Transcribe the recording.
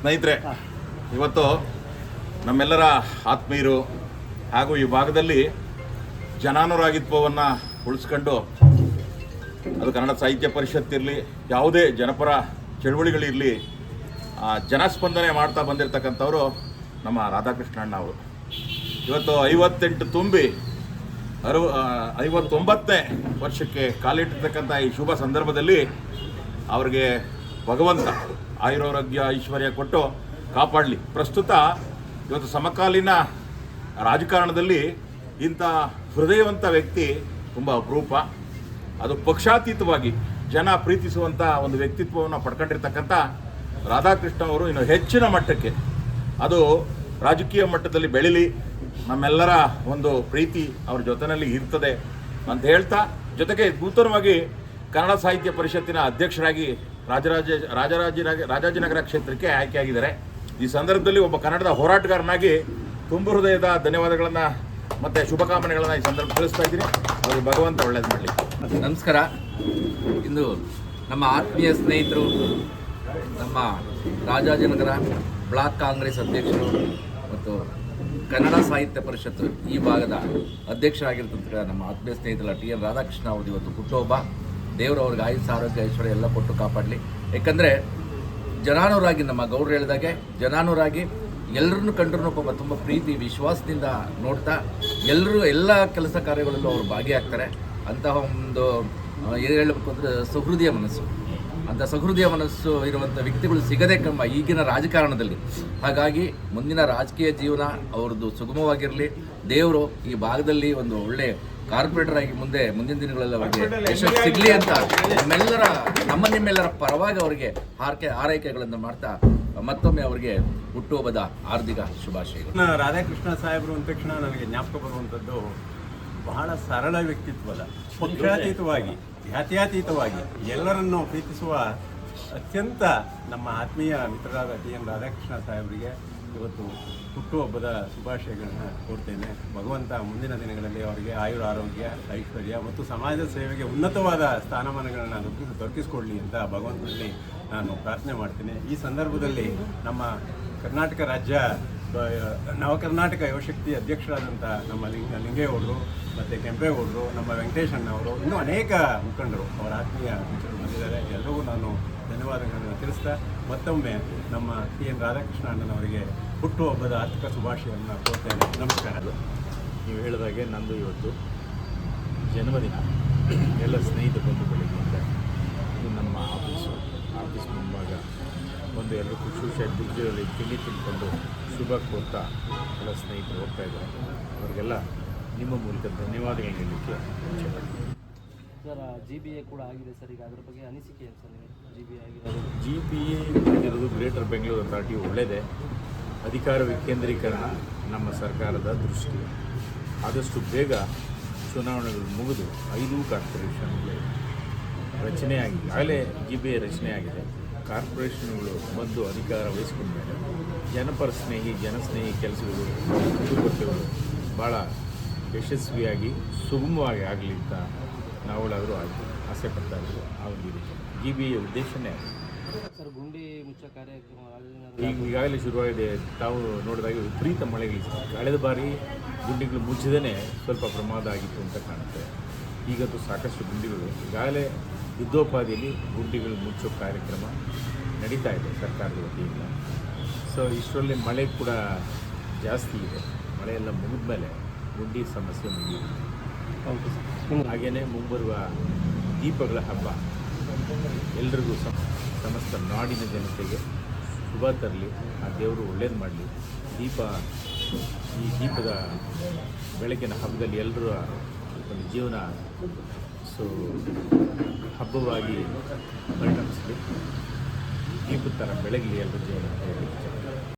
ಸ್ನೇಹಿತರೆ ಇವತ್ತು ನಮ್ಮೆಲ್ಲರ ಆತ್ಮೀಯರು ಹಾಗೂ ಈ ಭಾಗದಲ್ಲಿ ಜನಾನುರಾಗಿತ್ವವನ್ನು ಉಳಿಸ್ಕೊಂಡು ಅದು ಕನ್ನಡ ಸಾಹಿತ್ಯ ಪರಿಷತ್ ಇರಲಿ ಯಾವುದೇ ಜನಪರ ಚಳುವಳಿಗಳಿರಲಿ ಜನಸ್ಪಂದನೆ ಮಾಡ್ತಾ ಬಂದಿರತಕ್ಕಂಥವರು ನಮ್ಮ ರಾಧಾಕೃಷ್ಣ ಅವರು. ಇವತ್ತು ಐವತ್ತೆಂಟು ತುಂಬಿ ಅರವ ಆ, ಐವತ್ತೊಂಬತ್ತನೇ ವರ್ಷಕ್ಕೆ ಕಾಲಿಟ್ಟಿರ್ತಕ್ಕಂಥ ಈ ಶುಭ ಸಂದರ್ಭದಲ್ಲಿ ಅವರಿಗೆ ಭಗವಂತ ಆಯುರಾರೋಗ್ಯ, ಐಶ್ವರ್ಯ ಕೊಟ್ಟು ಕಾಪಾಡಲಿ. ಪ್ರಸ್ತುತ ಇವತ್ತು ಸಮಕಾಲೀನ ರಾಜಕಾರಣದಲ್ಲಿ ಇಂಥ ಹೃದಯವಂತ ವ್ಯಕ್ತಿ ತುಂಬ ಅಪರೂಪ. ಅದು ಪಕ್ಷಾತೀತವಾಗಿ ಜನ ಪ್ರೀತಿಸುವಂಥ ಒಂದು ವ್ಯಕ್ತಿತ್ವವನ್ನು ಪಡ್ಕೊಂಡಿರ್ತಕ್ಕಂಥ ರಾಧಾಕೃಷ್ಣ ಅವರು ಇನ್ನು ಹೆಚ್ಚಿನ ಮಟ್ಟಕ್ಕೆ. ಅದು ರಾಜಕೀಯ ಮಟ್ಟದಲ್ಲಿ ಬೆಳೀಲಿ. ನಮ್ಮೆಲ್ಲರ ಒಂದು ಪ್ರೀತಿ ಅವ್ರ ಜೊತೆಯಲ್ಲಿ ಇರ್ತದೆ ಅಂತ ಹೇಳ್ತಾ, ಜೊತೆಗೆ ನೂತನವಾಗಿ ಕನ್ನಡ ಸಾಹಿತ್ಯ ಪರಿಷತ್ತಿನ ಅಧ್ಯಕ್ಷರಾಗಿ ರಾಜರಾಜ ರಾಜರಾಜರಾಜ ರಾಜಾಜಿನಗರ ಕ್ಷೇತ್ರಕ್ಕೆ ಆಯ್ಕೆಯಾಗಿದ್ದಾರೆ. ಈ ಸಂದರ್ಭದಲ್ಲಿ ಒಬ್ಬ ಕನ್ನಡದ ಹೋರಾಟಗಾರನಾಗಿ ತುಂಬ ಹೃದಯದ ಧನ್ಯವಾದಗಳನ್ನು ಮತ್ತು ಶುಭಕಾಮನೆಗಳನ್ನು ಈ ಸಂದರ್ಭ ತಿಳಿಸ್ತಾ ಇದ್ದೀನಿ. ಅವರು ಭಗವಂತ ಒಳ್ಳೇದು ಮಾಡಲಿ. ನಮಸ್ಕಾರ. ಇಂದು ನಮ್ಮ ಆತ್ಮೀಯ ಸ್ನೇಹಿತರು, ನಮ್ಮ ರಾಜಾಜಿನಗರ ಬ್ಲಾಕ್ ಕಾಂಗ್ರೆಸ್ ಅಧ್ಯಕ್ಷರು ಮತ್ತು ಕನ್ನಡ ಸಾಹಿತ್ಯ ಪರಿಷತ್ತು ಈ ಭಾಗದ ಅಧ್ಯಕ್ಷರಾಗಿರ್ತಕ್ಕಂಥ ನಮ್ಮ ಆತ್ಮೀಯ ಸ್ನೇಹಿತರ ಟಿ ಎನ್ ರಾಧಾಕೃಷ್ಣ ಅವರು ಇವತ್ತು ಹುಟ್ಟುಹಬ್ಬ. ದೇವರು ಅವ್ರಿಗೆ ಆಯುಸ್ ಆರೋಗ್ಯ, ಐಶ್ವರ್ಯ ಎಲ್ಲ ಕೊಟ್ಟು ಕಾಪಾಡಲಿ. ಯಾಕಂದರೆ ಜನಾನುರಾಗಿ, ನಮ್ಮ ಗೌಡ್ರು ಹೇಳಿದಾಗೆ ಜನಾನುರಾಗಿ ಎಲ್ಲರನ್ನು ಕಂಡ್ರೂ ಪಾಪ ತುಂಬ ಪ್ರೀತಿ, ವಿಶ್ವಾಸದಿಂದ ನೋಡ್ತಾ ಎಲ್ಲರೂ ಎಲ್ಲ ಕೆಲಸ ಕಾರ್ಯಗಳಲ್ಲೂ ಅವರು ಭಾಗಿಯಾಗ್ತಾರೆ. ಅಂತಹ ಒಂದು ಏನು ಹೇಳಬೇಕು ಅಂದರೆ ಸುಹೃದಯ ಮನಸ್ಸು. ಅಂಥ ಸಹೃದಯ ಮನಸ್ಸು ಇರುವಂಥ ವ್ಯಕ್ತಿಗಳು ಸಿಗದೆ ಕಂಬ ಈಗಿನ ರಾಜಕಾರಣದಲ್ಲಿ. ಹಾಗಾಗಿ ಮುಂದಿನ ರಾಜಕೀಯ ಜೀವನ ಅವ್ರದ್ದು ಸುಗಮವಾಗಿರಲಿ. ದೇವರು ಈ ಭಾಗದಲ್ಲಿ ಒಂದು ಒಳ್ಳೆ ಕಾರ್ಪೊರೇಟರ್ ಆಗಿ ಮುಂದೆ ಮುಂದಿನ ದಿನಗಳಲ್ಲಿ ಅವರಿಗೆ ಯಶಸ್ಸು ಸಿಗಲಿ ಅಂತ ನಮ್ಮೆಲ್ಲರ ನಮ್ಮ ನಿಮ್ಮೆಲ್ಲರ ಪರವಾಗಿ ಅವರಿಗೆ ಹಾರಕೆ ಆರೈಕೆಗಳನ್ನು ಮಾಡ್ತಾ ಮತ್ತೊಮ್ಮೆ ಅವರಿಗೆ ಹುಟ್ಟುಹಬ್ಬದ ಹಾರ್ದಿಕ ಶುಭಾಶಯಗಳು. ಕೃಷ್ಣ ರಾಧಾಕೃಷ್ಣ ಸಾಹೇಬರು ಅಂದ ತಕ್ಷಣ ನನಗೆ ಜ್ಞಾಪಕ ಬರುವಂಥದ್ದು ಬಹಳ ಸರಳ ವ್ಯಕ್ತಿತ್ವದ ಪಕ್ಷಾತೀತವಾಗಿ ಜಾತ್ಯಾತೀತವಾಗಿ ಎಲ್ಲರನ್ನೂ ಪ್ರೀತಿಸುವ ಅತ್ಯಂತ ನಮ್ಮ ಆತ್ಮೀಯ ಮಿತ್ರರಾದ ಟಿ ಎನ್ ರಾಧಾಕೃಷ್ಣ ಸಾಹೇಬರಿಗೆ ಇವತ್ತು ಹುಟ್ಟುಹಬ್ಬದ ಶುಭಾಶಯಗಳನ್ನು ಕೋರ್ತೇನೆ. ಭಗವಂತ ಮುಂದಿನ ದಿನಗಳಲ್ಲಿ ಅವರಿಗೆ ಆಯುರ ಆರೋಗ್ಯ, ಐಶ್ವರ್ಯ ಮತ್ತು ಸಮಾಜ ಸೇವೆಗೆ ಉನ್ನತವಾದ ಸ್ಥಾನಮಾನಗಳನ್ನು ದೊರಕಿಸಿಕೊಳ್ಳಿ ಅಂತ ಭಗವಂತನಲ್ಲಿ ನಾನು ಪ್ರಾರ್ಥನೆ ಮಾಡ್ತೀನಿ. ಈ ಸಂದರ್ಭದಲ್ಲಿ ನಮ್ಮ ಕರ್ನಾಟಕ ರಾಜ್ಯ ನವ ಕರ್ನಾಟಕ ಯುವಶಕ್ತಿ ಅಧ್ಯಕ್ಷರಾದಂಥ ನಮ್ಮ ಲಿಂಗ, ಲಿಂಗೇಗೌಡರು, ಮತ್ತು ಕೆಂಪೇಗೌಡರು, ನಮ್ಮ ವೆಂಕಟೇಶಣ್ಣ ಅವರು ಇನ್ನೂ ಅನೇಕ ಮುಖಂಡರು ಅವರ ಆತ್ಮೀಯ ಮಿತ್ರರು ಬಂದಿದ್ದಾರೆ. ಎಲ್ಲರಿಗೂ ನಾನು ಧನ್ಯವಾದಗಳನ್ನು ತಿಳಿಸ್ತಾ, ಮತ್ತೊಮ್ಮೆ ನಮ್ಮ ಟಿ ಎನ್ ರಾಧಾಕೃಷ್ಣ ಅಣ್ಣನವರಿಗೆ ಹುಟ್ಟುಹಬ್ಬದ ಆರ್ಥಿಕ ಶುಭಾಶಯವನ್ನು ಕೋರ್ತೇನೆ. ನಮಸ್ಕಾರ. ನೀವು ಹೇಳಿದಾಗೆ ನಂದು ಇವತ್ತು ಜನ್ಮದಿನ. ಎಲ್ಲ ಸ್ನೇಹಿತ ಬಂಧುಗಳಿಗಿಂತ ಇದು ನಮ್ಮ ಆಫೀಸು. ಆಫೀಸ್ ಮುಂಭಾಗ ಒಂದು ಎಲ್ಲರೂ ಖುಷಿ ಖುಷಿಯಾಗಿ ಬುರ್ಜಿಯಲ್ಲಿ ತಿಂಡಿ ತಿಂದ್ಕೊಂಡು ಶುಭ ಕೋರ್ತಾ ಎಲ್ಲ ಸ್ನೇಹಿತರು ಹೋಗ್ತಾ ಇದ್ದಾರೆ. ಅವರಿಗೆಲ್ಲ ನಿಮ್ಮ ಮೂಲಕ ಧನ್ಯವಾದಗಳು ಹೇಳಲಿಕ್ಕೆ ಇಚ್ಛೆಪಡ್ತೀನಿ. ಸರ್ ಜಿ ಬಿ ಎ ಕೂಡ ಆಗಿದೆ ಸರ್. ಈಗ ಅದ್ರ ಬಗ್ಗೆ ಅನಿಸಿಕೆ ಏನು ಸರ್ ಜಿ ಬಿ ಎ ಆಗಿರೋದು ಜಿ ಬಿ ಎ ಆಗಿರೋದು ಗ್ರೇಟರ್ ಬೆಂಗಳೂರು ಅಥಾರಿಟಿ ಒಳ್ಳೆಯದೇ ಅಧಿಕಾರ ವಿಕೇಂದ್ರೀಕರಣ ನಮ್ಮ ಸರ್ಕಾರದ ದೃಷ್ಟಿ. ಆದಷ್ಟು ಬೇಗ ಚುನಾವಣೆಗಳು ಮುಗಿದು ಐದು ಕಾರ್ಪೊರೇಷನ್ಗಳು ರಚನೆಯಾಗಿ ಆಗಲೇ ಜಿ ಬಿ ಎ ರಚನೆಯಾಗಿದೆ. ಕಾರ್ಪೊರೇಷನ್ಗಳು ಬಂದು ಅಧಿಕಾರ ವಹಿಸ್ಕೊಂಡ ಮೇಲೆ ಜನಪರ ಸ್ನೇಹಿ ಜನಸ್ನೇಹಿ ಕೆಲಸಗಳು ಚಟುವಟಿಕೆಗಳು ಭಾಳ ಯಶಸ್ವಿಯಾಗಿ ಸುಗಮವಾಗಿ ಆಗಲಿ ಅಂತ ನಾವುಗಳಾದರೂ ಆಗಿ ಆಸೆ ಪಡ್ತಾ ಇದ್ದೀವಿ. ಆ ಒಂದು ಜಿ ಬಿ ಎ ಉದ್ದೇಶನೇ. ಸರ್ ಗುಂಡಿ ಮುಚ್ಚ ಕಾರ್ಯಕ್ರಮ ಈಗ ಈಗಾಗಲೇ ಶುರುವಾಗಿದೆ. ತಾವು ನೋಡಿದಾಗ ವಿಪರೀತ ಮಳೆಗಳು ಕಳೆದ ಬಾರಿ ಗುಂಡಿಗಳು ಮುಚ್ಚದೇ ಸ್ವಲ್ಪ ಪ್ರಮಾದ ಆಗಿತ್ತು ಅಂತ ಕಾಣುತ್ತೆ. ಈಗಂತೂ ಸಾಕಷ್ಟು ಗುಂಡಿಗಳು ಈಗಾಗಲೇ ಯುದ್ಧೋಪಾದಿಯಲ್ಲಿ ಗುಂಡಿಗಳು ಮುಚ್ಚೋ ಕಾರ್ಯಕ್ರಮ ನಡೀತಾ ಇದೆ ಸರ್ಕಾರದ ವತಿಯಿಂದ. ಸೊ ಇಷ್ಟರಲ್ಲಿ ಮಳೆ ಕೂಡ ಜಾಸ್ತಿ ಇದೆ. ಮಳೆಯೆಲ್ಲ ಮುಗಿದ ಮೇಲೆ ಗುಂಡಿ ಸಮಸ್ಯೆ ಹೌದು ಸರ್. ಹಾಗೆಯೇ ಮುಂಬರುವ ದೀಪಗಳ ಹಬ್ಬ. ಎಲ್ರಿಗೂ ಸಮ ಸಮಸ್ತ ನಾಡಿನ ಜನತೆಗೆ ಶುಭ ತರಲಿ ಆ ದೇವರು ಒಳ್ಳೇದು ಮಾಡಲಿ. ದೀಪ ಈ ದೀಪದ ಬೆಳಕಿನ ಹಬ್ಬದಲ್ಲಿ ಎಲ್ಲರ ಒಂದು ಜೀವನ ಸೊ ಹಬ್ಬವಾಗಿ ಪರಿಣಮಿಸಲಿ ದೀಪದ ಥರ ಬೆಳಗ್ಗೆ ಎಲ್ಲರ ಜೀವನ.